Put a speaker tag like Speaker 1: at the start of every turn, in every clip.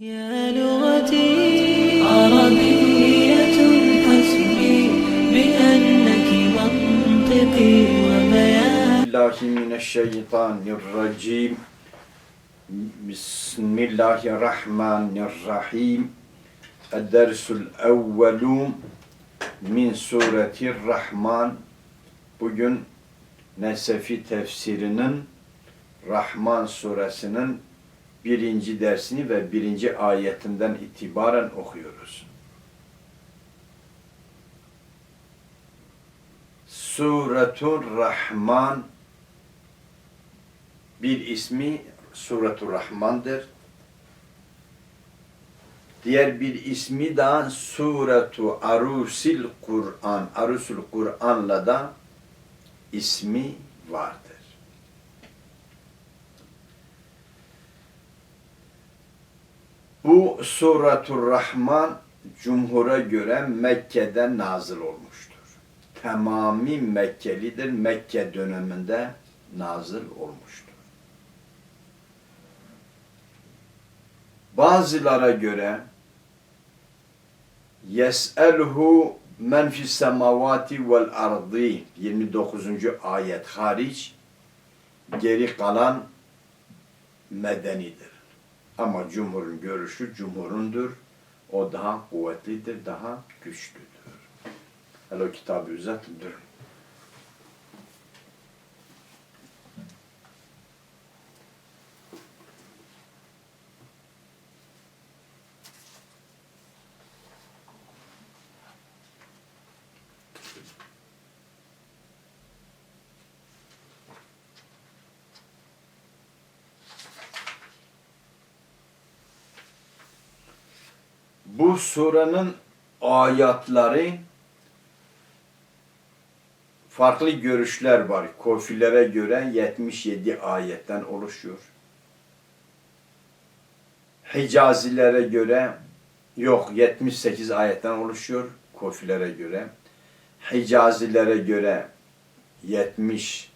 Speaker 1: يا لغتي عربية حسبي بأنك منطقي وبياني
Speaker 2: billahi mineşşeytanirracim. Bismillahirrahmanirrahim. Ed-dersul evvelu min suretir Rahman. Bugün Nesefi tefsirinin Rahman suresinin birinci dersini ve birinci ayetinden itibaren okuyoruz. Suretur Rahman bir ismi Suretur Rahman'dır. Diğer bir ismi de Suretu Arusil Kur'an. Arusul Kur'an'la da ismi vardır. Bu Suretur Rahman Cumhur'a göre Mekke'de nazil olmuştur. Tamami Mekkelidir. Mekke döneminde nazil olmuştur. Bazılara göre Yes'elhu men fis semavati vel ardı 29. ayet hariç geri kalan medenidir. Ama cumhurun görüşü cumhurundur. O daha kuvvetlidir, daha güçlüdür. Hele o kitabı uzatın durun. Bu surenin ayatları farklı görüşler var. Kofilere göre 77 ayetten oluşuyor. Hicazilere göre yok 78 ayetten oluşuyor kofilere göre. Hicazilere göre 70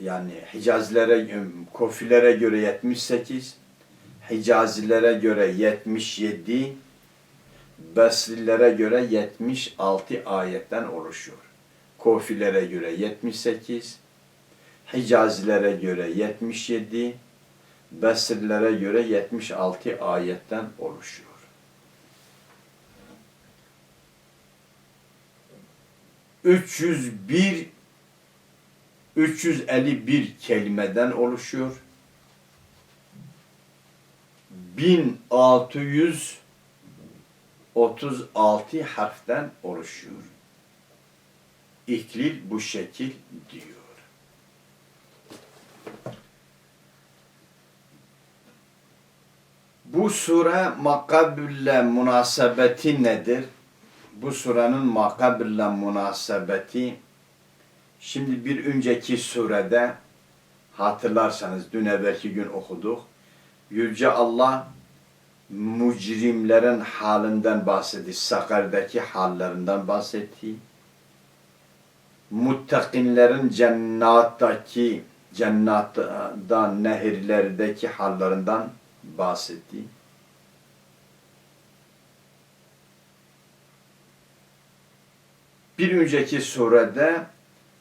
Speaker 2: yani Hicazilere kofilere göre 78 Hicazilere göre 77, Besrilere göre 76 ayetten oluşuyor. Kofilere göre 78, Hicazilere göre 77, Besrilere göre 76 ayetten oluşuyor. Üç yüz bir 351 kelimeden oluşuyor. 1636 harften oluşuyor. İklil bu şekil diyor. Bu sure makabülle münasebeti nedir? Bu surenin makabülle münasebeti şimdi bir önceki surede hatırlarsanız dün evvelki gün okuduk. Yüce Allah mucrimlerin halinden bahsetti. Sakar'daki hallerinden bahsetti. Muttakinlerin cennattaki cennatta nehirlerdeki hallerinden bahsetti. Bir önceki surede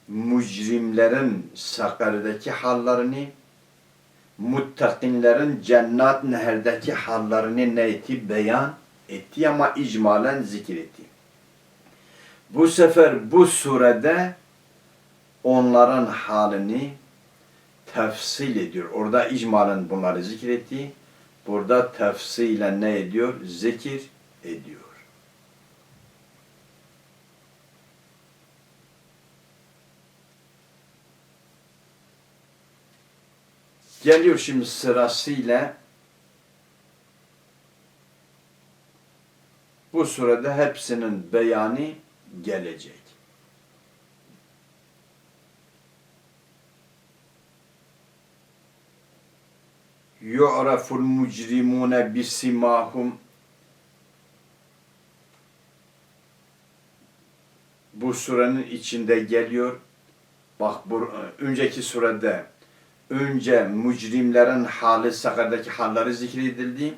Speaker 2: mucrimlerin Sakar'daki hallerini muttakinlerin cennet neherdeki hallerini ne? Beyan etti ama icmalen zikretti. Bu sefer bu surede onların halini tefsil ediyor. Orada icmalen bunları zikretti. Burada tefsilen ne ediyor? Zikir ediyor. Geliyor şimdi sırasıyla bu surede hepsinin beyanı gelecek. yu'raful mucrimune bisimahum bu surenin içinde geliyor. Bak bu önceki surede önce mücrimlerin hali, sekerdeki halleri zikredildi.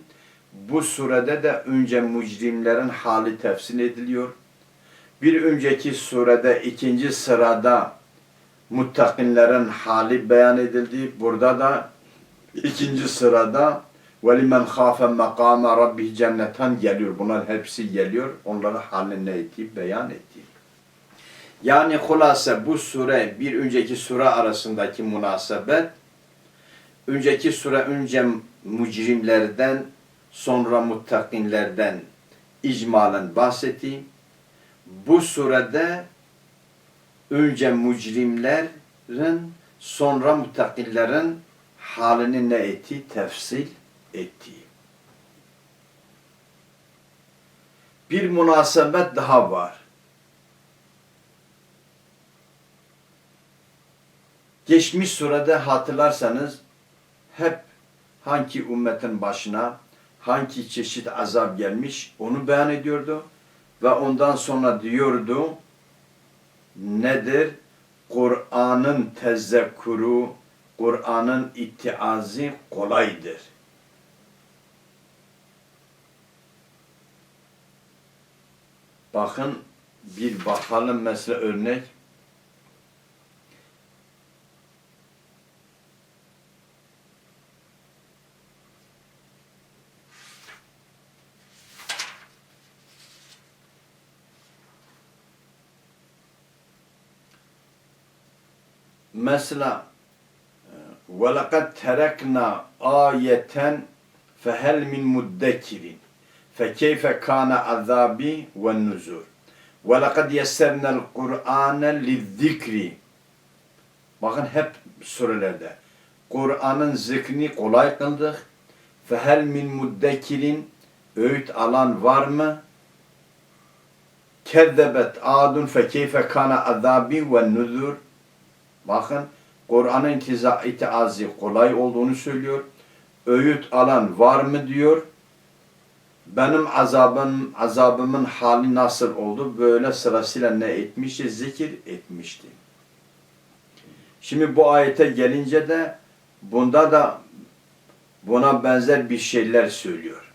Speaker 2: Bu surede de önce mücrimlerin hali tefsir ediliyor. Bir önceki surede ikinci sırada muttakinlerin hali beyan edildi. Burada da ikinci sırada وَلِمَنْ خَافَ مَقَامَ رَبِّهِ cennetten geliyor. Bunlar hepsi geliyor. Onların halini ne etti? Beyan etti. Yani hulasa bu sure bir önceki sure arasındaki münasebet önceki sure önce mücrimlerden sonra muttakinlerden icmalen bahsetti. Bu surede önce mücrimlerin sonra muttakinlerin halini ne etti? Tefsil etti. Bir münasebet daha var. Geçmiş surede hatırlarsanız hep hangi ümmetin başına hangi çeşit azap gelmiş onu beyan ediyordu. Ve ondan sonra diyordu nedir? Kur'an'ın tezekkürü, Kur'an'ın ittiazı kolaydır. Bakın bir bakalım mesela örnek. Mesela وَلَقَدْ تَرَكْنَا آيَةً فَهَلْ مِنْ مُدَّكِرٍ فَكَيْفَ كَانَ عَذَابِي وَالنُّزُرِ وَلَقَدْ يَسَّرْنَا الْقُرْآنَ لِلذِّكْرِ Bakın hep surelerde. Kur'an'ın zikrini kolay kıldık. فَهَلْ مِنْ مُدَّكِرٍ Öğüt alan var mı? Kezzebet adun fekeyfe kana azabi ve nuzur. Bakın Kur'an'ın itiazı kolay olduğunu söylüyor. Öğüt alan var mı diyor. Benim azabım, azabımın hali nasıl oldu? Böyle sırasıyla ne etmişti? Zikir etmişti. Şimdi bu ayete gelince de bunda da buna benzer bir şeyler söylüyor.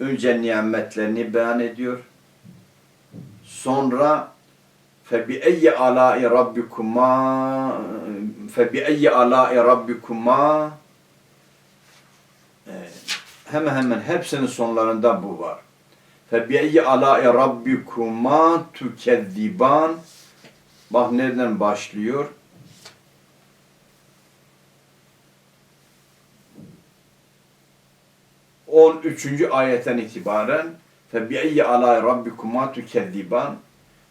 Speaker 2: Önce nimetlerini beyan ediyor. Sonra فَبِأَيِّ آلَاءِ رَبِّكُمَا فَبِأَيِّ آلَاءِ رَبِّكُمَا Evet. Hemen hemen hepsinin sonlarında bu var. فَبِأَيِّ آلَاءِ رَبِّكُمَا تُكَذِّبَانِ Bak nereden başlıyor? On üçüncü ayetten itibaren فَبِأَيِّ آلَاءِ رَبِّكُمَا تُكَذِّبَانِ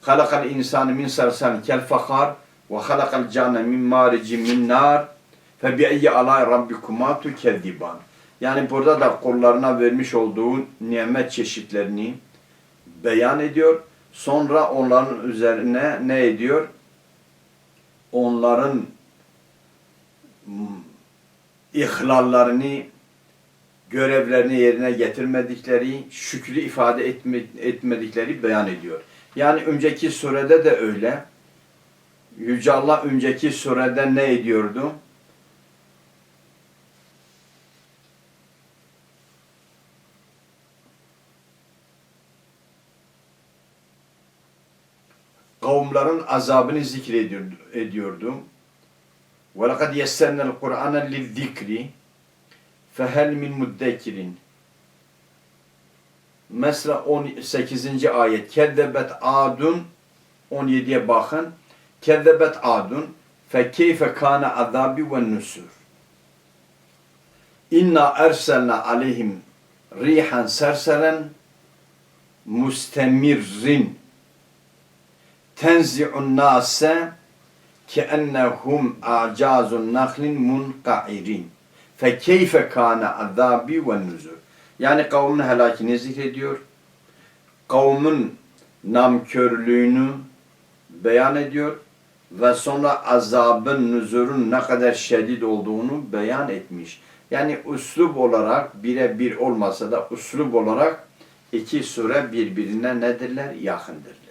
Speaker 2: halakal insane min salsal kel fakar ve halakal cane min marici min nar fe bi'yi ala rabbikuma tukezziban. Yani burada da kollarına vermiş olduğu nimet çeşitlerini beyan ediyor. Sonra onların üzerine ne ediyor? Onların hmm, ihlallarını, görevlerini yerine getirmedikleri, şükrü ifade etmedikleri beyan ediyor. Yani önceki surede de öyle. Yüce Allah önceki surede ne ediyordu? Kavimlerin azabını zikrediyordu. ediyordu. وَلَقَدْ يَسَّرْنَا الْقُرْآنَ لِلذِّكْرِ فَهَلْ مِنْ مُدَّكِرٍ Mesela 18. ayet. Kezzebet adun 17'ye bakın. Kezzebet adun fekeyfe kana azabi ve nusur. İnna erselna aleyhim rihan serselen mustemirrin tenzi'un nase keennehum a'cazun nahlin munqairin. Fekeyfe kana azabi ve nuzur. Yani kavmin helakini zikrediyor. Kavmin namkörlüğünü beyan ediyor. Ve sonra azabın, nüzurun ne kadar şiddet olduğunu beyan etmiş. Yani üslup olarak birebir olmasa da üslup olarak iki sure birbirine nedirler? Yakındırlar.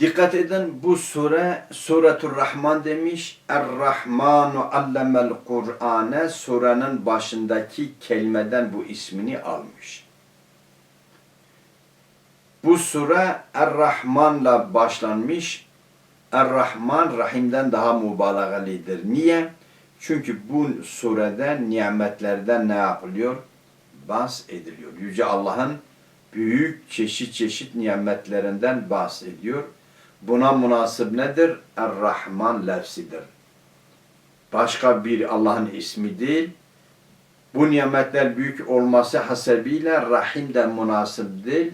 Speaker 2: Dikkat edin bu sure Suretur Rahman demiş. Er-Rahmanu allemel Kur'ane surenin başındaki kelimeden bu ismini almış. Bu sure Er-Rahman'la başlanmış. Er-Rahman Rahim'den daha mübalağalidir. Niye? Çünkü bu surede nimetlerden ne yapılıyor? Bahsediliyor. Yüce Allah'ın büyük çeşit çeşit nimetlerinden bahsediyor. Buna münasip nedir? Er-Rahman lefsidir. Başka bir Allah'ın ismi değil. Bu nimetler büyük olması hasebiyle Rahim de münasip değil.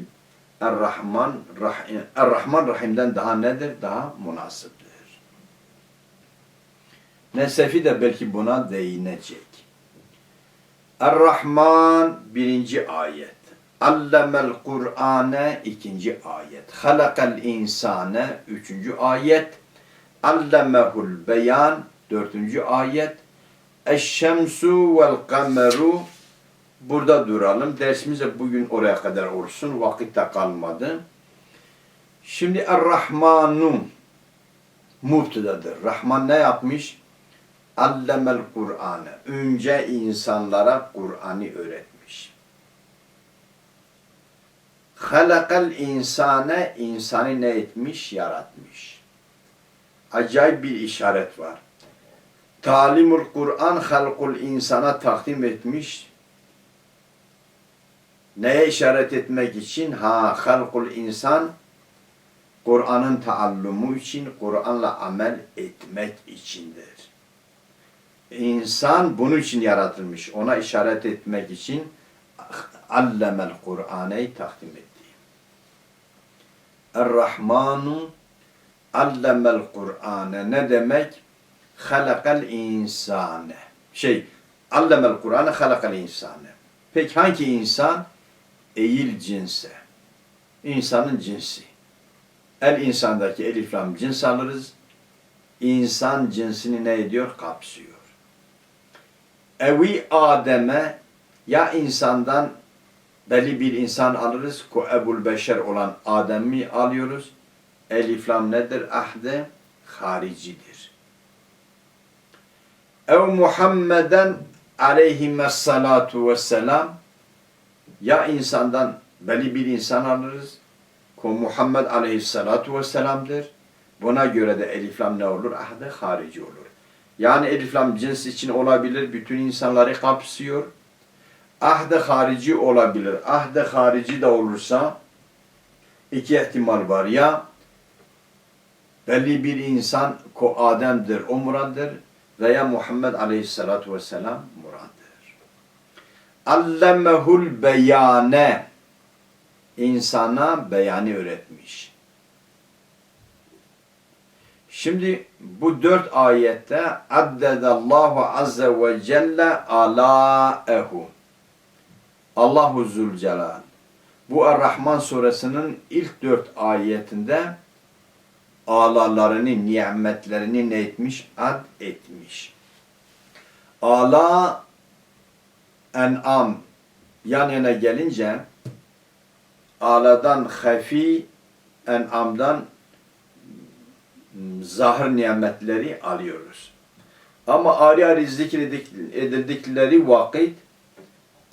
Speaker 2: Er-Rahman, Rahim, Er-Rahman Rahim'den daha nedir? Daha münasiptir. Nesefi de belki buna değinecek. Er-Rahman birinci ayet. Allemel Kur'ane ikinci ayet. Halakal insane üçüncü ayet. Allemehul beyan dördüncü ayet. Eşşemsu vel kameru Burada duralım. Dersimiz de bugün oraya kadar olsun. Vakit de kalmadı. Şimdi Er-Rahmanu. Rahman ne yapmış? Allemel Kur'an'ı. Önce insanlara Kur'an'ı öğretmiş. Halakal insane insanı ne etmiş? Yaratmış. Acayip bir işaret var. Talimul Kur'an halkul insana takdim etmiş. Neye işaret etmek için? Ha halkul insan Kur'an'ın taallumu için, Kur'an'la amel etmek içindir. İnsan bunun için yaratılmış. Ona işaret etmek için allemel Kur'an'ı takdim etti. Er-Rahmanu allemel Kur'ane ne demek? Halakal insane. Şey, allemel Kur'ane halakal insane. Peki hangi insan? Eğil cinse. İnsanın cinsi. El insandaki elif lam cins alırız. İnsan cinsini ne ediyor? Kapsıyor. Evi Adem'e ya insandan belli bir insan alırız. Ko ebul beşer olan Adem'i alıyoruz. Elif lam nedir? Ahde haricidir. Ev Muhammeden aleyhissalatu vesselam ya insandan belli bir insan alırız. Ko Muhammed aleyhissalatu vesselam'dır. Buna göre de elif lam ne olur? Ahde harici olur. Yani elif lam cins için olabilir. Bütün insanları kapsıyor. Ahde harici olabilir. Ahde harici de olursa iki ihtimal var. Ya belli bir insan ko Adem'dir, o muraddır veya Muhammed aleyhissalatu vesselam muraddır. Allemehul beyane insana beyanı öğretmiş. Şimdi bu dört ayette addedallahu azze ve celle alâehu. Allahu Zülcelal. Bu Er-Rahman suresinin ilk dört ayetinde alalarını, nimetlerini ne etmiş? Ad etmiş. Ala en'am yan yana gelince aladan hafi en'amdan zahir nimetleri alıyoruz. Ama ayrı ayrı zikredildikleri vakit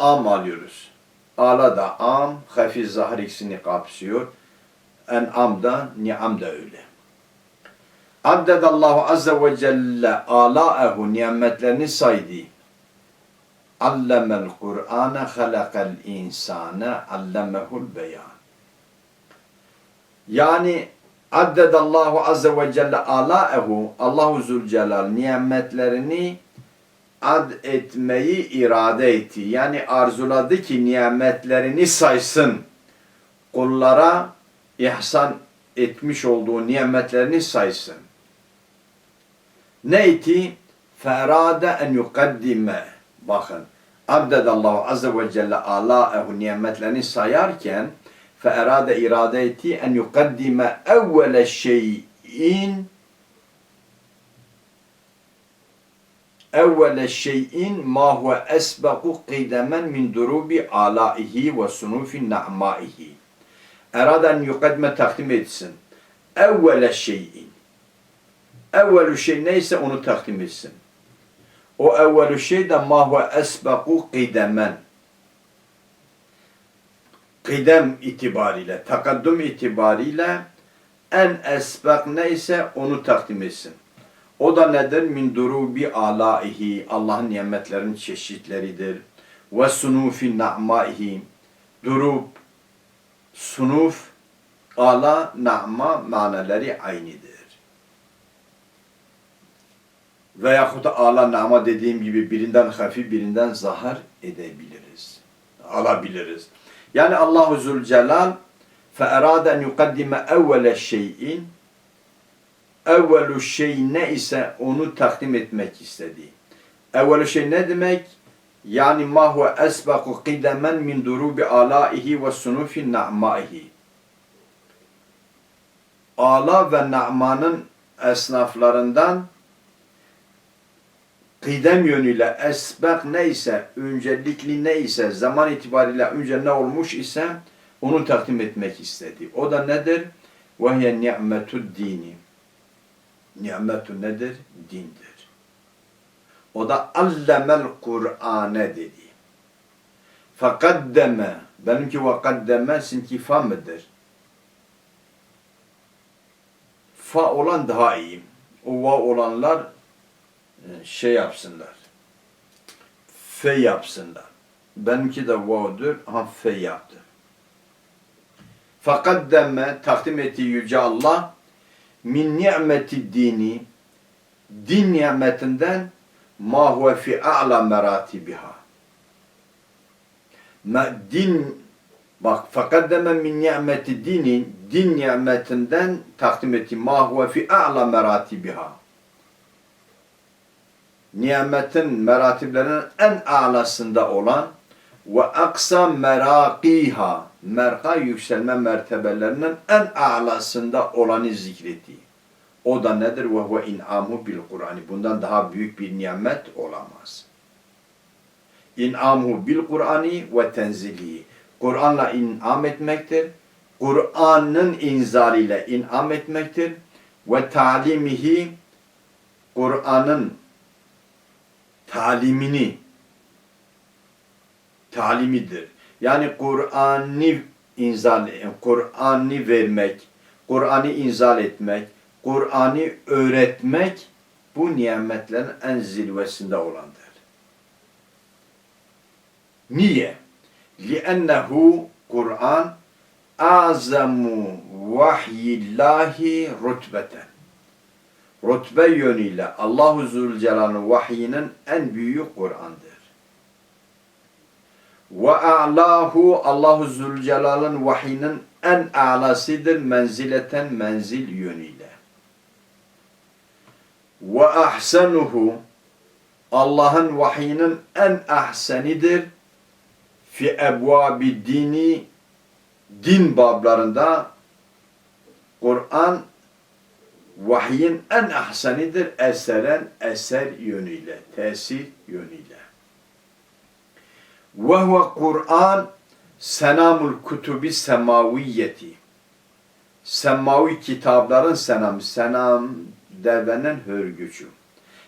Speaker 2: am alıyoruz. Ala da am, hafi zahir ikisini kapsıyor. En'am da, ni'am da öyle. Addedallahu azze ve celle alâehu nimetlerini saydı. Allemel Kur'ane halakal insane allemehul beyan. Yani addedallahu azze ve celle alâehu Allahu Zülcelal nimetlerini ad etmeyi irade etti. Yani arzuladı ki nimetlerini saysın. Kullara ihsan etmiş olduğu nimetlerini saysın. Neyti? Ferade en yukaddime. Bakın. Abdedallahu azze ve celle alâehu nimetlerini sayarken feerade irade etti en yukaddime evvele şeyin evvele şeyin ma huve esbeku kıdemen min durubi alaihi ve sunufi na'maihi. Eraden yukaddime takdim etsin. evvele şeyin. Evvelü şey neyse onu takdim etsin. O evvelü şey de ma huve esbaku kıdemen. Kıdem itibariyle, takaddüm itibariyle en esbak neyse onu takdim etsin. O da nedir? Min durubi alaihi. Allah'ın nimetlerinin çeşitleridir. Ve sunufi na'maihi. Durub, sunuf, ala, na'ma manaları aynıdır. Veyahut da ala, na'ma dediğim gibi birinden hafif, birinden zahar edebiliriz. Alabiliriz. Yani Allahu Zülcelal fe erade en yukaddime evvele şeyin evvelü şey ne ise onu takdim etmek istedi. Evvelü şey ne demek? Yani ma huve esbaku kidemen min durubi alaihi ve sunufi na'maihi. Ala ve na'manın esnaflarından kıdem yönüyle esbak neyse, öncelikli neyse, zaman itibariyle önce ne olmuş ise onu takdim etmek istedi. O da nedir? وَهِيَ نِعْمَةُ dini. Nimetu nedir? Dindir. O da allemel Kur'ane dedi. Fekaddeme, benimki ve kaddeme sizinki fa mıdır? Fa olan daha iyi. O va olanlar e, şey yapsınlar. Fe yapsınlar. Benimki de va'dır. Ha fe yaptı. Fekaddeme takdim ettiği Yüce Allah min ni'meti dini din nimetinden ma huve fi a'la meratibiha. Ma din bak fekaddeme min ni'meti dini din nimetinden takdim etti ma huve fi a'la meratibiha. Nimetin meratiplerinin en a'lasında olan ve aksa merakiha merka yükselme mertebelerinin en a'lasında olanı zikretti. O da nedir? Ve huve in'amu bil Kur'an. Bundan daha büyük bir nimet olamaz. İn'amu bil Kur'ani ve tenzilihi. Kur'an'la in'am etmektir. Kur'an'ın inzaliyle in'am etmektir. Ve talimihi Kur'an'ın talimini talimidir. Yani Kur'an'ı inzal, Kur'an'ı vermek, Kur'an'ı inzal etmek, Kur'an'ı öğretmek bu nimetlerin en zirvesinde olandır. Niye? لِأَنَّهُ Kur'an azamu vahyillahi rutbeten. Rutbe yönüyle Allahu Zülcelal'ın vahyinin en büyüğü Kur'an'dır. Ve a'lahu Allahu Zülcelal'ın vahyinin en a'lasıdır menzileten menzil yönüyle. Ve ahsenuhu Allah'ın vahyinin en ahsenidir fi ebvabi dini din bablarında Kur'an vahyin en ahsenidir eseren eser yönüyle, tesir yönüyle. Ve huve Kur'an senamul kutubi semaviyeti. Semavi kitapların senamı. Senam devenin hörgücü.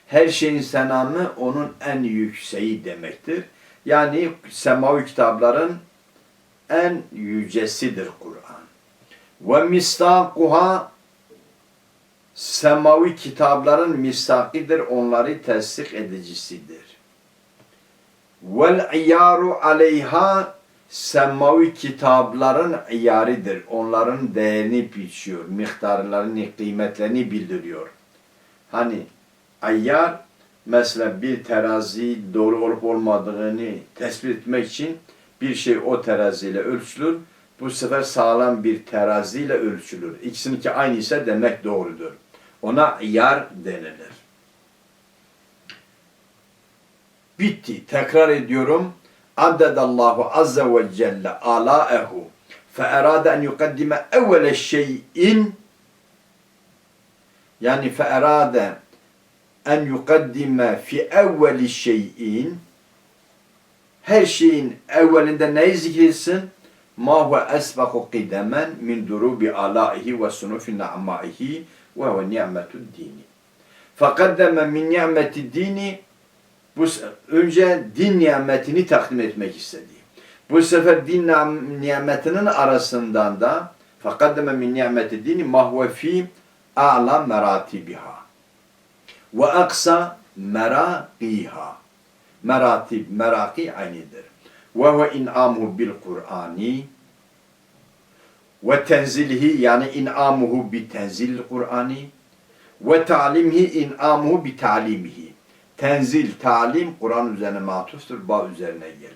Speaker 2: Her şeyin senamı onun en yükseği demektir. Yani semavi kitapların en yücesidir Kur'an. Ve mistakuha semavi kitapların misakidir, onları tesdik edicisidir. Vel iyaru aleyha semavi kitapların iyaridir. Onların değerini biçiyor, miktarlarını, kıymetlerini bildiriyor. Hani ayyar mesela bir terazi doğru olup olmadığını tespit etmek için bir şey o teraziyle ölçülür. Bu sefer sağlam bir teraziyle ölçülür. İkisininki aynı ise demek doğrudur. Ona yar denilir. Bitti. Tekrar ediyorum. Addedallahu azze ve celle ala'ehu fe erade en yukaddime evvele şeyin yani fe erade en yukaddime fi evveli şeyin her şeyin evvelinde neyi zikretsin? ma huve esbaku kidemen min durubi alaihi ve sunufi na'maihi ve huve ni'metud dini. Fakaddeme min ni'meti dini bu önce din nimetini takdim etmek istedi. Bu sefer din nimetinin arasından da nimeti dini ma huve fi a'la meratibiha ve aksa meraqiha. Meratib, meraki aynıdır. İn'amuhu bil Kur'ani ve tenzilihi yani in'amuhu bi tenzil Kur'ani ve ta'limhi in'amuhu bi ta'limihi. Tenzil, talim Kur'an üzerine matuftur, ba üzerine gelir.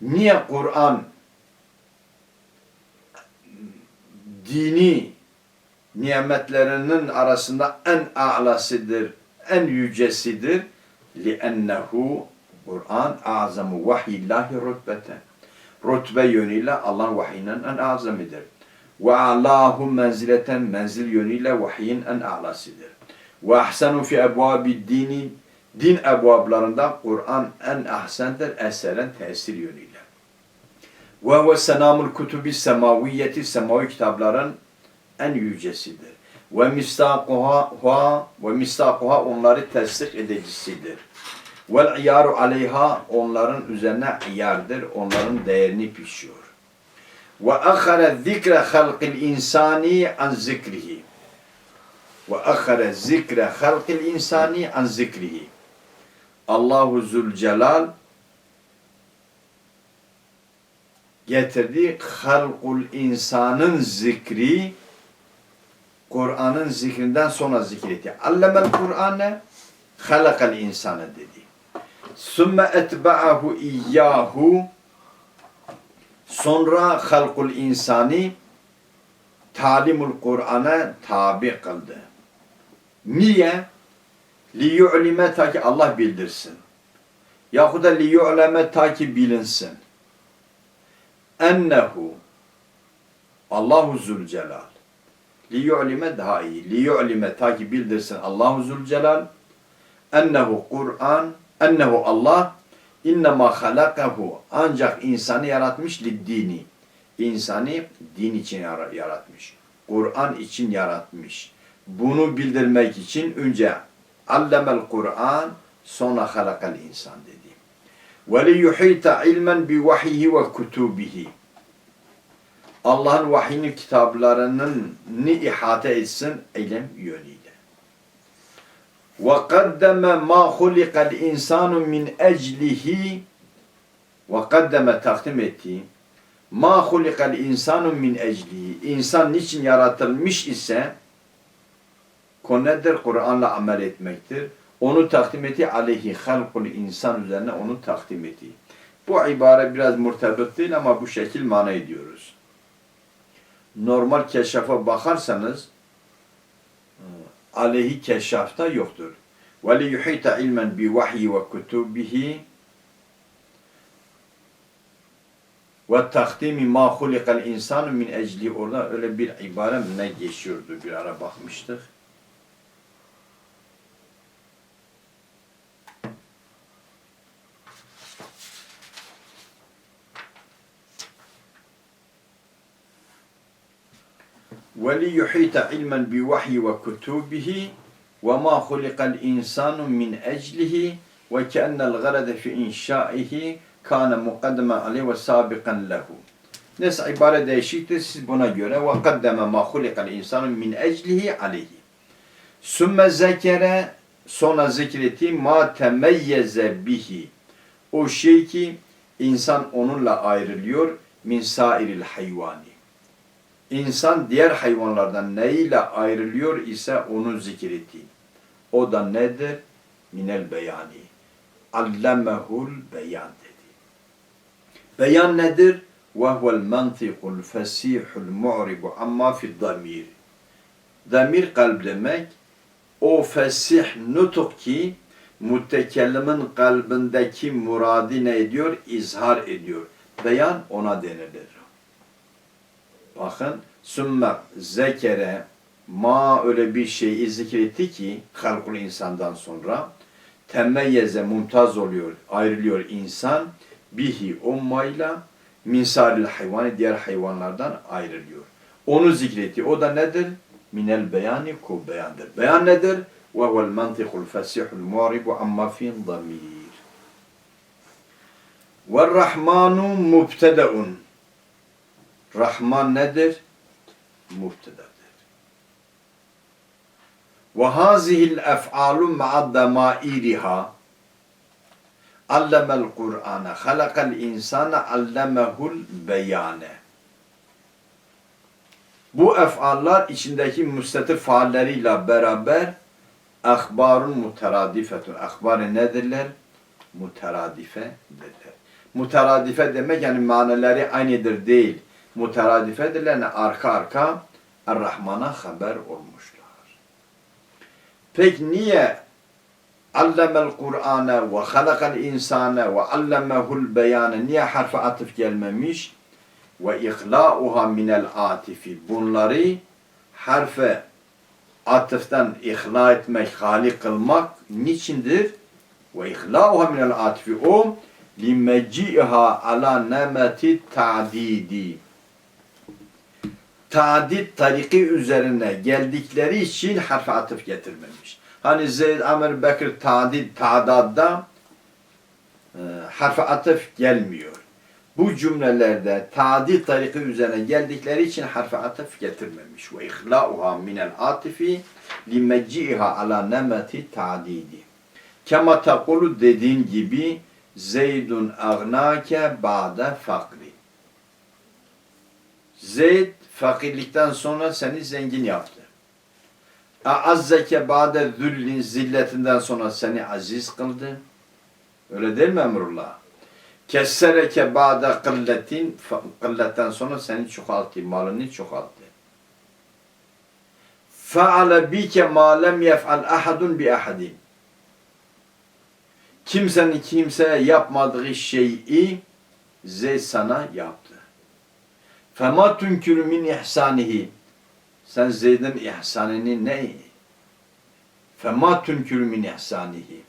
Speaker 2: Niye Kur'an dini nimetlerinin arasında en a'lasıdır, en yücesidir. لِأَنَّهُ Kur'an azamu vahyillahi rütbeten. Rütbe yönüyle Allah'ın vahyinin en azamidir. Ve alahu menzileten menzil yönüyle vahyin en a'lasıdır. Ve ahsenu fi ebvabi dini din ebvablarında Kur'an en ahsendir eseren tesir yönüyle. Ve huve senamul kutubi semaviyeti semavi kitapların en yücesidir. Ve mistakuha ve mistakuha onları tasdik edicisidir. Vel iyaru aleyha onların üzerine iyardır. Onların değerini pişiyor. Ve ahare zikre halqil insani an zikrihi. Ve ahare zikre halqil insani an zikrihi. Allahu Zülcelal getirdiği halkul insanın zikri Kur'an'ın zikrinden sonra zikretti. Allemel Kur'ane halakal insanı dedi. Sümme etba'ahu iyyahu sonra halkul insani talimul Kur'an'a tabi kıldı. Niye? Li yu'lime ta ki Allah bildirsin. Yahut da li yu'leme ta ki bilinsin. Ennehu Allahu Zülcelal li yu'lime daha iyi. Li yu'lime ta ki bildirsin Allahu Zülcelal ennehu Kur'an ennehu Allah innema halakahu ancak insanı yaratmış li dini. İnsanı din için yara- yaratmış. Kur'an için yaratmış. Bunu bildirmek için önce allemel Kur'an sonra halakal insan dedi. Ve li yuhita ilmen bi vahyihi ve kutubihi. Allah'ın vahyinin kitaplarının ni ihate etsin ilim yönüyle. Ma hulikal insanu min eclihi ve kaddeme takdim etti ma hulikal insanu min eclihi insan niçin yaratılmış ise konu nedir? Kur'an'la amel etmektir. Onu takdim etti. Aleyhi halkul insan üzerine onu takdim etti. Bu ibare biraz murtabıt değil ama bu şekil mana ediyoruz. Normal keşafa bakarsanız aleyhi keşafta yoktur. Ve li yuhita ilmen bi vahyi ve kutubihi ve takdimi ma hulikal insanu min ecli orada öyle bir ibare mi ne geçiyordu bir ara bakmıştık. وليحيط علما بوحي وكتبه وما خلق الإنسان من أجله وكأن الغرض في إنشائه كان مقدما عليه وسابقا له Nes ibare değişiktir siz buna göre ve kaddeme ma hulikal insanu min eclihi aleyhi. Sümme zekere sonra zikretti ma temeyyeze bihi. O şey ki insan onunla ayrılıyor min sairil hayvani. İnsan diğer hayvanlardan neyle ayrılıyor ise onu zikretti. O da nedir? Minel beyani. Allemehul beyan dedi. Beyan nedir? وَهُوَ الْمَنْطِقُ الْفَسِيحُ الْمُعْرِبُ عَمَّا فِي الضَّمِيرِ Damir kalp demek. O fesih nutuk ki mütekellimin kalbindeki muradi ne ediyor? İzhar ediyor. Beyan ona denilir. Bakın sümme zekere ma öyle bir şeyi zikretti ki halkul insandan sonra temeyyeze mumtaz oluyor, ayrılıyor insan bihi ummayla min saril hayvani diğer hayvanlardan ayrılıyor. Onu zikretti. O da nedir? Minel beyani ku beyandır. Beyan nedir? Ve huvel mantikul fesihul mu'ribu amma fin damir. Ve rahmanu mubtedaun. Rahman nedir? Mubtedadır. Ve hazihil ef'alu ma'a demairiha. Allemel Kur'ane, halakal insane, allemehul beyane. Bu ef'allar içindeki müstetir faalleriyle beraber ahbarun muteradifetun. Ahbarı nedirler? Muteradifedirler. Muteradife demek yani manaları aynıdır değil. Muteradifedirler yani arka arka Er-Rahman'a haber olmuşlar. Peki niye allemel Kur'ane ve halakal insane ve allemehul beyane niye harfi atıf gelmemiş? Ve ihlauha minel atifi. Bunları harfe atıftan ihla etmek, hali kılmak niçindir? Ve ihlauha minel atifi. O limeciha ala nemeti ta'didi. Tadid tariki üzerine geldikleri için harfi atıf getirmemiş. Hani Zeyd, Amr, Bekir, Tadid, Ta'dad'da e, harfi atıf gelmiyor. Bu cümlelerde tadid tariki üzerine geldikleri için harfi atıf getirmemiş. Ve ihlauha minel atifi limeciha ala nemeti ta'didi. Kema takulu dediğin gibi Zeydun agnake ba'de fakri. Zeyd fakirlikten sonra seni zengin yaptı. A'azzeke ba'de züllin zilletinden sonra seni aziz kıldı. Öyle değil mi Emrullah? Kessereke ba'de kılletin kılletten sonra seni çoğalttı, malını çoğalttı. Feale bike ma lem yef'al ahadun bi ahadin. Kimsenin kimseye yapmadığı şeyi Zeyd sana yaptı. Fema tunkürü min ihsanihi. Sen Zeyd'in ihsanını ne? Fema tunkürü min ihsanihi.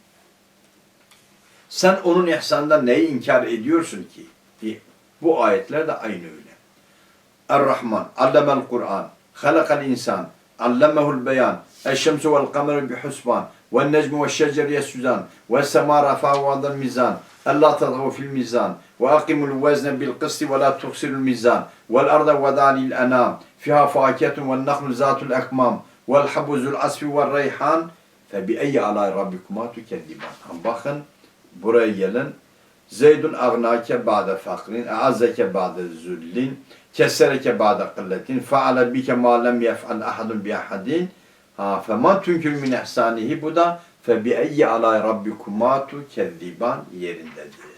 Speaker 2: Sen onun ihsanından neyi inkar ediyorsun ki? Bu ayetler de aynı öyle. Er-Rahman, allemel Kur'an, halakal insan, allemehul beyan, eşşemsu vel kameru bihusban, vel necmu ve şecer yesüzan, ve sema rafa vadal mizan, Allah tadhu fil mizan, ve akimul vezne bil kısti ve la tuksirul mizan, vel arda vedalil anam, fiha fakiyetun vel nahlu zatul ekmam, vel habuzul asfi vel reyhan, fe bi eyyi alay rabbikuma tükezziban. Bakın, buraya gelin. Zeydun agnake ba'de fakrin, azzeke ba'de züllin, kessereke ba'de kılletin, faale bike ma lem yef'al ahadun bi ahadin. Ha, feman tünkül min ihsanihi bu da fe bi eyyi alay rabbikuma tukezziban yerindedir.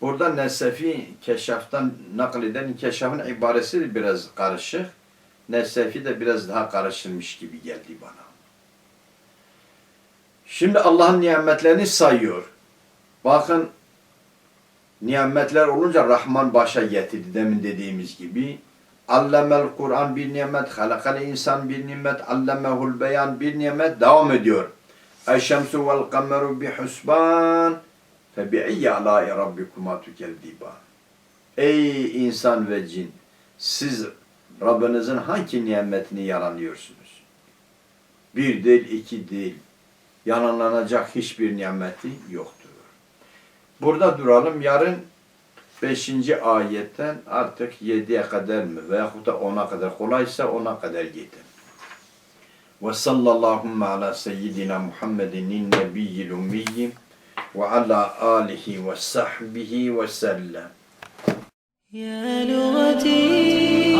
Speaker 2: Burada Nesefi Keşaf'tan nakleden Keşaf'ın ibaresi biraz karışık. Nesefi de biraz daha karışılmış gibi geldi bana. Şimdi Allah'ın nimetlerini sayıyor. Bakın nimetler olunca Rahman başa getirdi demin dediğimiz gibi. Allemel Kur'an bir nimet, halakal insan bir nimet, allemehul beyan bir nimet devam ediyor. Eşşemsu vel kameru bi husban fe bi iyyi alâi rabbikuma tükezziban. Ey insan ve cin! Siz Rabbinizin hangi nimetini yalanıyorsunuz? Bir değil, iki değil. Yalanlanacak hiçbir nimeti yoktur. Burada duralım. Yarın 5. ayetten artık 7'ye kadar mı veyahut da 10'a kadar kolaysa 10'a kadar gidin. Ve sallallahu ala seyyidina Muhammedin nebiyyil ummiyyi ve ala alihi ve sahbihi ve sellem.
Speaker 1: Ya lugati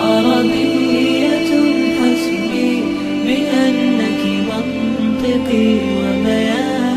Speaker 1: arabiyetun hasbi bi enneki mantıki ve